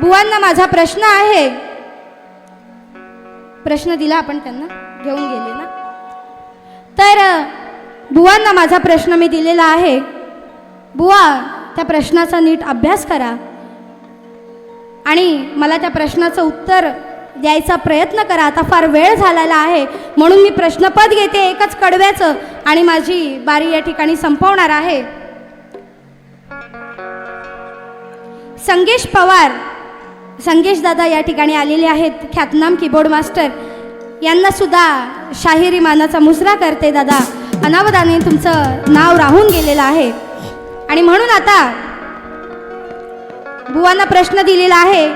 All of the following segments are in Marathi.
बुवांना माझा प्रश्न आहे. प्रश्न दिला आपण त्यांना घेऊन गेले ना. तर बुवांना माझा प्रश्न मी दिलेला आहे. बुवा त्या प्रश्नाचा नीट अभ्यास करा. आणि मला त्या प्रश्नाचं उत्तर द्यायचा प्रयत्न करा. आता फार वेळ झालेला आहे. म्हणून मी प्रश्नपद घेते एकच कडव्याचं आणि माझी बारी या ठिकाणी संपवणार आहे. संगेश पवार संगेश दादा या ठिकाणी आलेले आहेत. ख्यातनाम कीबोर्ड मास्टर यांना सुद्धा शाहिरी मानाचा मुसरा करते दादा. अनावधाने तुमचं नाव राहून गेलेलं आहे. आणि म्हणून आता बुवांना प्रश्न दिलेला आहे.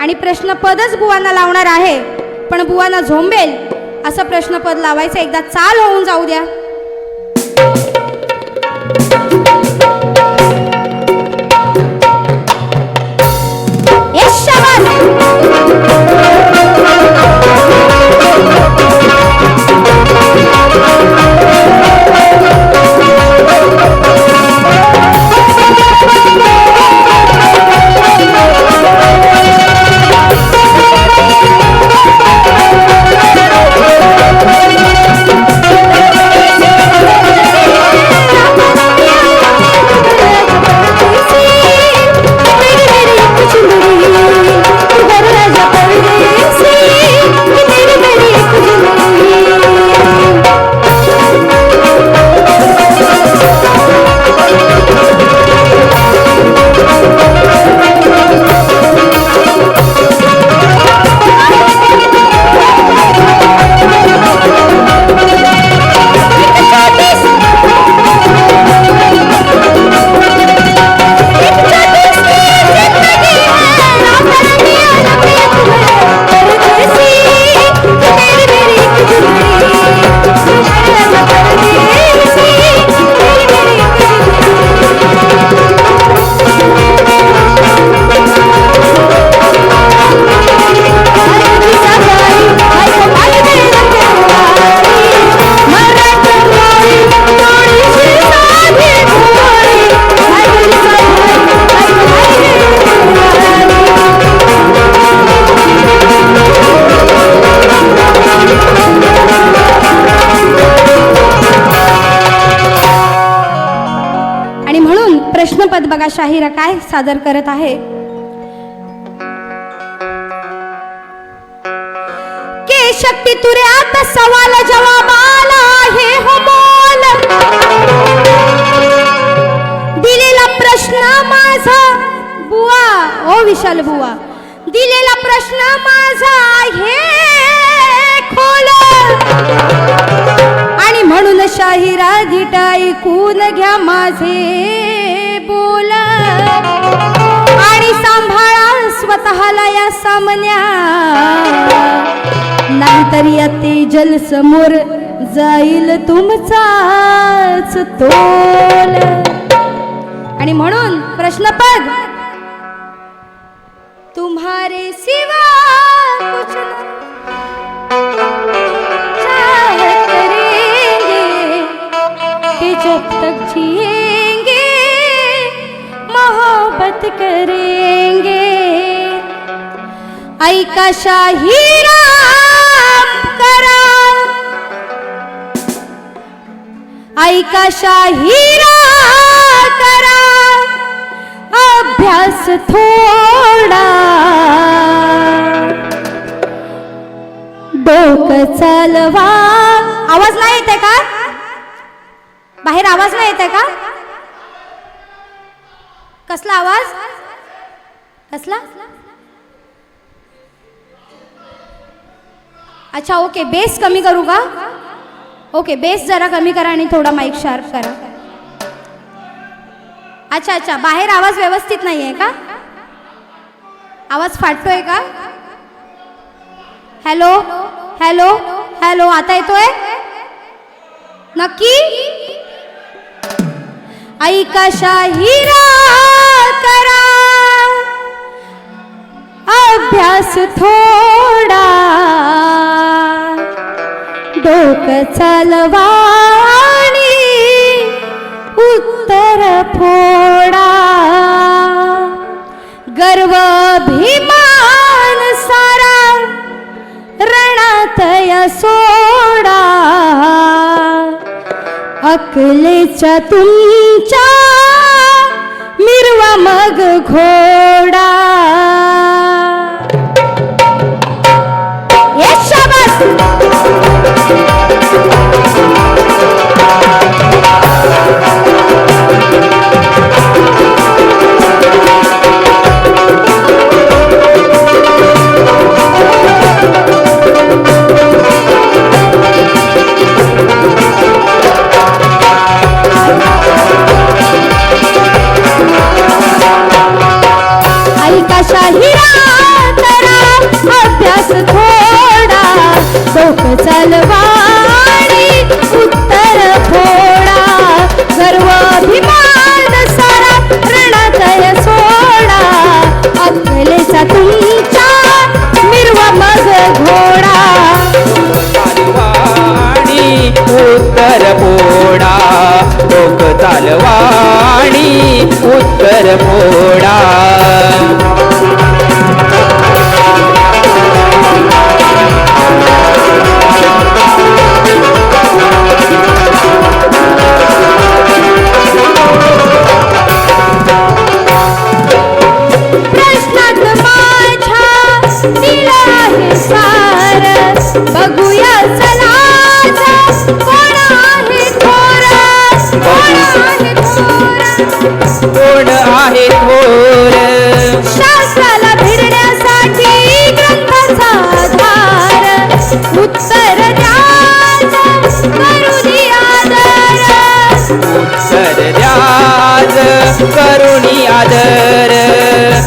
आणि प्रश्नपदच बुवांना लावणार आहे. पण बुवांना झोंबेल असं प्रश्नपद लावायचं. एकदा चाल होऊन जाऊ द्या. शाहिरा काय सादर करत आहे? के शक्ती तुरे आता सवाल जवाब आला आहे हो बोल. दिलेला प्रश्न माझा बुवा ओ विशाल बुवा. दिलेला प्रश्न माझा आहे खोल. आणि म्हणून शाहिरा धीट ऐकून घ्या माझे. सांभाळा स्वतःला या सामन्या. नाहीतर या तेजल समोर जाईल तुमचाच तोल. आणि म्हणून प्रश्नपद तुम्हारे सिवा कुछ चाहत करेंगे. जब तक जिए मोहब्बत करेंगे। ऐका शाहिरा करा। ऐका शाहिरा करा। अभ्यास थोडा। डोकं चालवा। आवाज नाही येते का? बाहेर आवाज नाही येते का? कसला आवाज? कसला? अच्छा ओके बेस कमी करू का? ओके बेस जरा कमी करा आणि थोडा माईक शार्प करा. अच्छा अच्छा बाहेर आवाज व्यवस्थित नाही आहे का? आवाज फाटतोय का? हॅलो हॅलो हॅलो आता येतोय? नक्की? ऐका शाहिरा करा. अभ्यास थोडा. डोक चालवा उत्तर फोडा. गर्व भीमान सारा. रणातय सोडा. अकलेच्या तुल मग घोडा अभ्यास थोडा डोक चालवाणी उत्तर फोडा गर्व अभिमान सारा रणतय सोडा. अक्कलेचा तुमचा मिरवा मग घोडा. चालवाणी उत्तर फोडा. डोक चालवाणी उत्तर फोडा.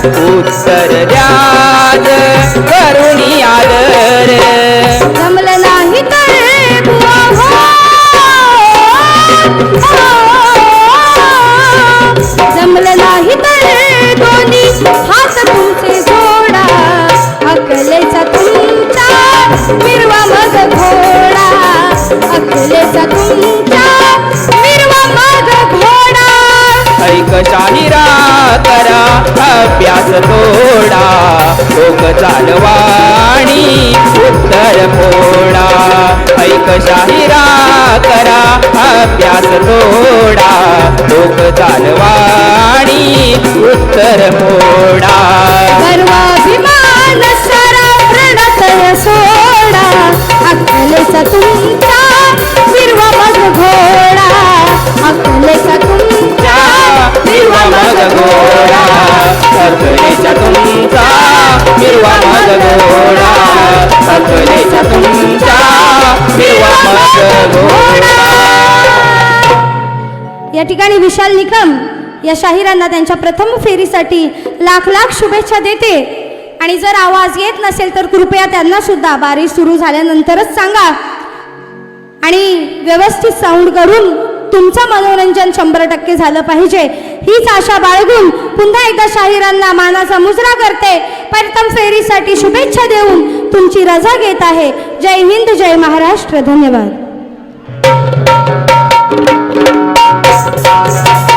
उत्तर ऐक शाहिरा करा अभ्यास थोडा. लोक चालवाणी उत्तर फोडा ऐक शाहिरा करा अभ्यास थोडा. लोक चालवाणी उत्तर फोडा ठिकाणी विशाल निकम या शाहिरांना त्यांच्या प्रथम फेरीसाठी लाख लाख शुभेच्छा देते. आणि जर आवाज येत नसेल तर कृपया त्यांना सुद्धा बारी सुरू झाल्यानंतरच सांगा. आणि व्यवस्थित साऊंड करून तुमचं मनोरंजन शंभर टक्के झालं पाहिजे. हीच आशा बाळगून पुन्हा एकदा शाहिरांना मानाचा मुजरा करते. प्रथम फेरीसाठी शुभेच्छा देऊन तुमची रजा घेत आहे. जय हिंद जय महाराष्ट्र. धन्यवाद. Thank you.